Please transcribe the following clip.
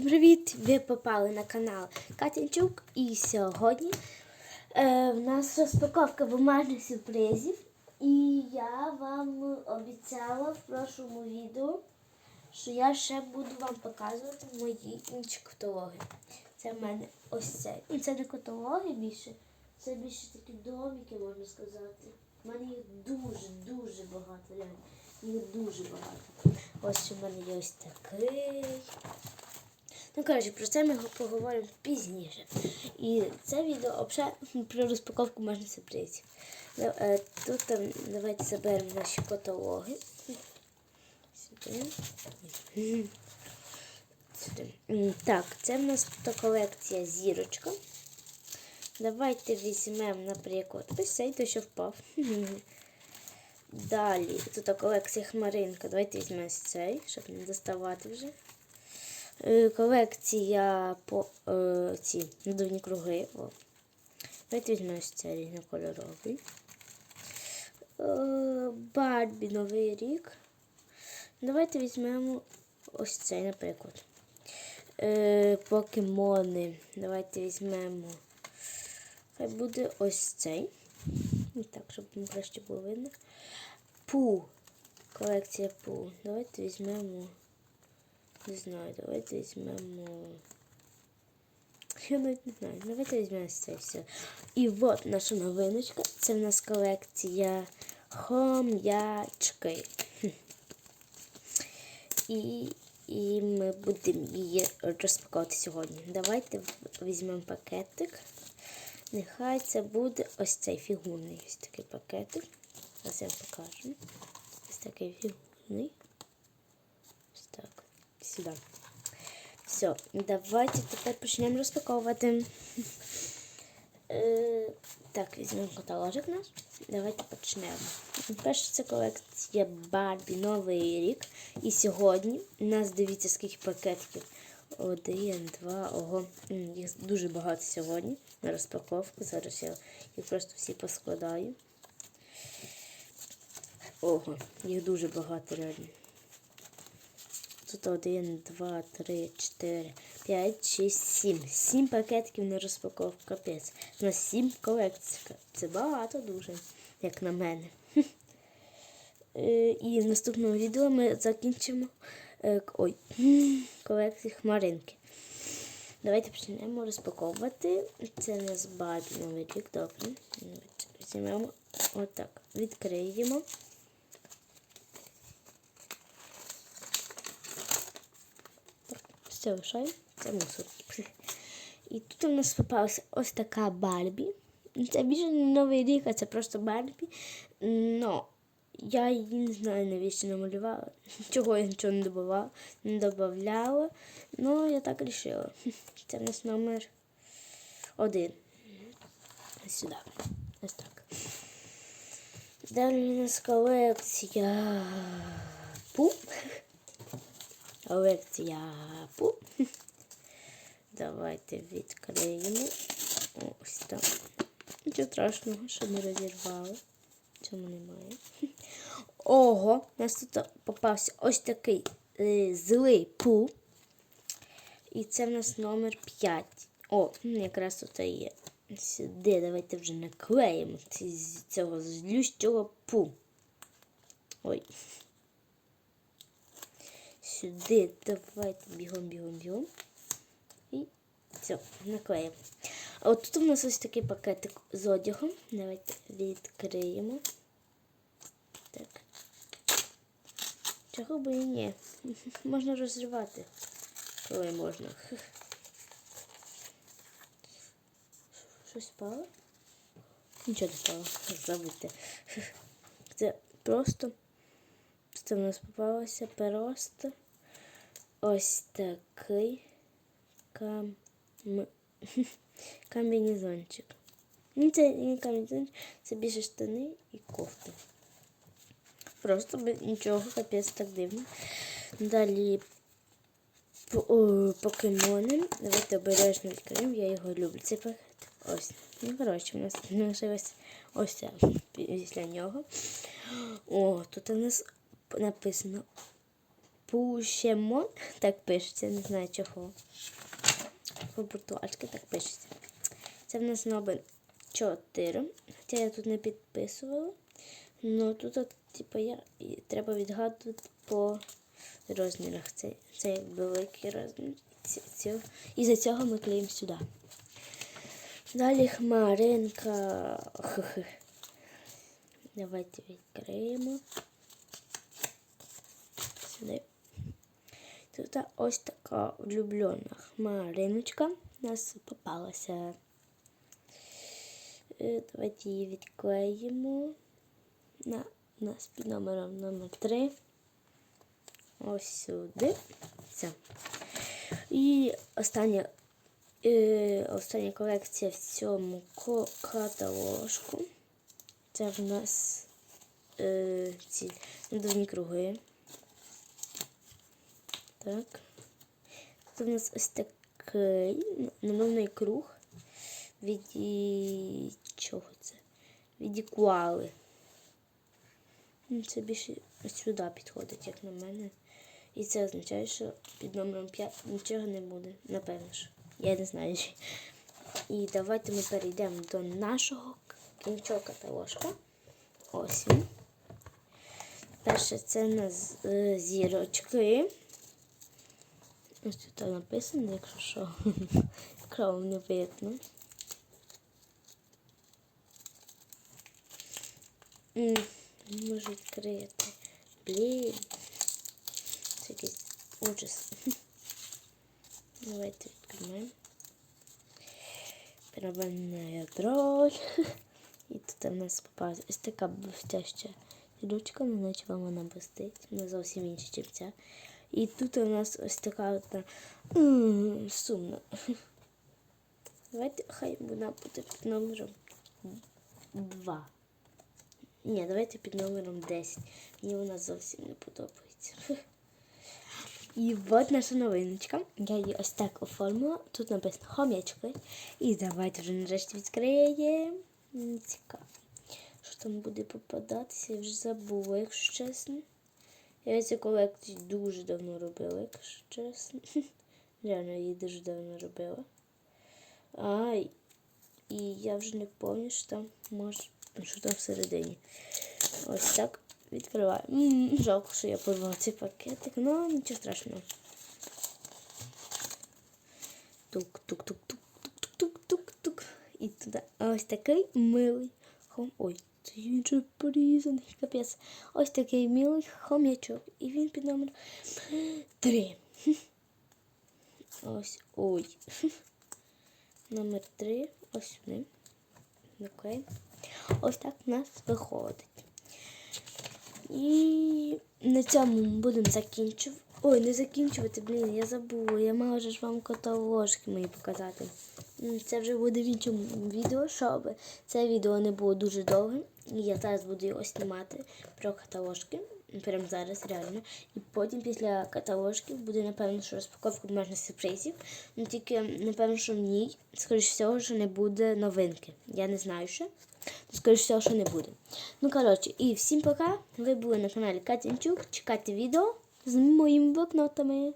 Всім привіт! Ви попали на канал Катянчук і сьогодні е, в нас розпаковка бумажних сюрпризів. І я вам обіцяла в прошлому відео, що я ще буду вам показувати мої інші каталоги. Це в мене ось цей. І це не каталоги більше, це більше такі домики, можна сказати. У мене їх дуже-дуже багато. реально. Їх дуже багато. Ось у мене є ось такий. Ну, коротше, про це ми поговоримо пізніше. І це відео взагалі про розпаковку можна сюрпризів. Ну, е, Тут давайте заберемо наші каталоги. Сюди. Так, це в нас тут колекція зірочка. Давайте візьмемо, наприклад, ось цей той, що впав. Далі, тут колекція хмаринка. Давайте візьмемо цей, щоб не доставати вже. Е, Колекція по е, ці надувні круги. О. Давайте візьмемо різнокольоровий. Е, Барбі Новий рік. Давайте візьмемо ось цей, наприклад. Е, Покемони. Давайте візьмемо. Хай буде ось цей. І так, щоб краще було видно. Пу. Колекція пу. Давайте візьмемо. Не знаю, давайте візьмемо. Я навіть не знаю. Давайте візьмемо це все. І от наша новиночка. Це в нас колекція хом'ячки. І, і ми будемо її розпаковувати сьогодні. Давайте візьмемо пакетик. Нехай це буде ось цей фігурний ось такий пакетик. Зараз я покажу. Ось такий фігурний. Сюди. Все, давайте тепер почнемо розпаковувати. Е, так, візьмемо каталожик наш. Давайте почнемо. Перше це колекція Барбі Новий рік. І сьогодні у нас дивіться, скільки пакетиків. Один, два, ого. Їх дуже багато сьогодні на розпаковку. Зараз я їх просто всі поскладаю. Ого, їх дуже багато реально. Тут один, два, три, чотири, п'ять, шість, сім. Сім пакетиків на розпаковку. Капець. У нас сім колекцій. Це багато дуже, як на мене. Е, І в наступному відео ми закінчимо е, ой, колекцію хмаринки. Давайте почнемо розпаковувати. Це у нас Барбі новий рік. Добре. Візьмемо отак. Відкриємо. Все лишаємо. Це мусор. І тут у нас попалася ось така Барбі. Це більше не новий рік, а це просто Барбі. Но я її не знаю, навіщо намалювала. Чого я нічого не додавала, не додавала. Ну, я так вирішила. Це в нас номер один. Ось сюди. Ось так. Далі у нас колекція Пу. Колекція Пу. Давайте відкриємо. Ось так. Нічого страшного, що ми розірвали. Цьому немає. Ого, у нас тут попався ось такий е, злий пу. І це в нас номер 5. О, якраз тут є. Сюди давайте вже наклеїмо цього злющого пу. Ой. Сюди давайте бігом, бігом, бігом. І все, наклеїмо. А от тут у нас ось такий пакетик з одягом. Давайте відкриємо. Так. Чого би і ні? Можна розривати. Коли можна. Щось впало? Нічого не впало. Забудьте. Це просто. Це в нас попалося просто ось такий кам... комбінезончик. Ну, це не комбінезончик, це більше штани і кофта. Просто нічого, капець так дивно. Далі покемони. Давайте обережно відкриємо, я його люблю. Цей пакет. Ось. Ну, коротше, у нас лишилось ось це після нього. О, тут у нас написано Пушемон, так пишеться, не знаю чого. По-португальськи так пишеться. Це в нас номер 4. Хоча я тут не підписувала. Ну тут, от, типу, я, і треба відгадувати по розмірах. Це, це як великий розмір. Ці- цього- І за цього ми клеїмо сюди. Далі хмаринка. Давайте відкриємо. Сюди. Тут ось така улюблена хмариночка у нас попалася. Е, Давайте її відклеїмо на, на з під номером номер 3. Ось сюди. Все. І остання, е, остання колекція в цьому каталожку. Це в нас е, ці надувні круги. Так. Тут у нас ось такий надувний круг. Від і- чого це? Від куали. Ну, Це більше ось сюди підходить, як на мене. І це означає, що під номером 5 нічого не буде. Напевно ж. Я не знаю. І давайте ми перейдемо до нашого кінчого каталожка. Ось він. Перше це у нас е, зірочки. Ось тут написано, якщо що. Кров не видно. М, Не можу відкрити. Блін. Це якийсь ужас. Давайте відкриємо. Перебальна дроль. І тут в нас попалася ось така блестяща ручка, ну наче вам вона блистить. Вона зовсім інша, ніж ця. І тут у нас ось така м, сумна. Давайте хай вона буде під номером 2. Ні, давайте під номером 10. Мені вона зовсім не подобається. І от наша новиночка. Я її ось так оформила. Тут написано хомячки. І давайте вже нарешті відкриємо. Цікаво. Що там буде попадатися, я вже забула, якщо чесно. Я цю колекцію дуже давно робила, якщо чесно. Реально її дуже давно робила. Ай. І я вже не пам'ятаю, що там може, що там всередині. Ось так відкриваю. М, Жалко, що я порвала цей пакетик, ну нічого страшного. Тук-тук-тук-тук-тук-тук-тук-тук. І туди ось такий милий хом. Ой, він порізаний, капець. Ось такий милий хом'ячок. І він під номером три. Ось ой. Номер три. Ось сюди. Окей. Ось так у нас виходить. І на цьому будемо закінчувати. Ой, не закінчувати, блін, я забула. Я мала ж вам каталожки мої показати. Це вже буде в іншому відео, щоб це відео не було дуже довгим. Я зараз буду його знімати про каталожки. Прямо зараз, реально. І потім після каталожків буде, напевно, що розпаковка можна сюрпризів. Ну тільки, напевно, що в ній, скоріш всього, що не буде новинки. Я не знаю ще. Ну, скоріш всього, що не буде. Ну, коротше, і всім пока. Ви були на каналі Катянчук. Чекайте відео з моїми блокнотами.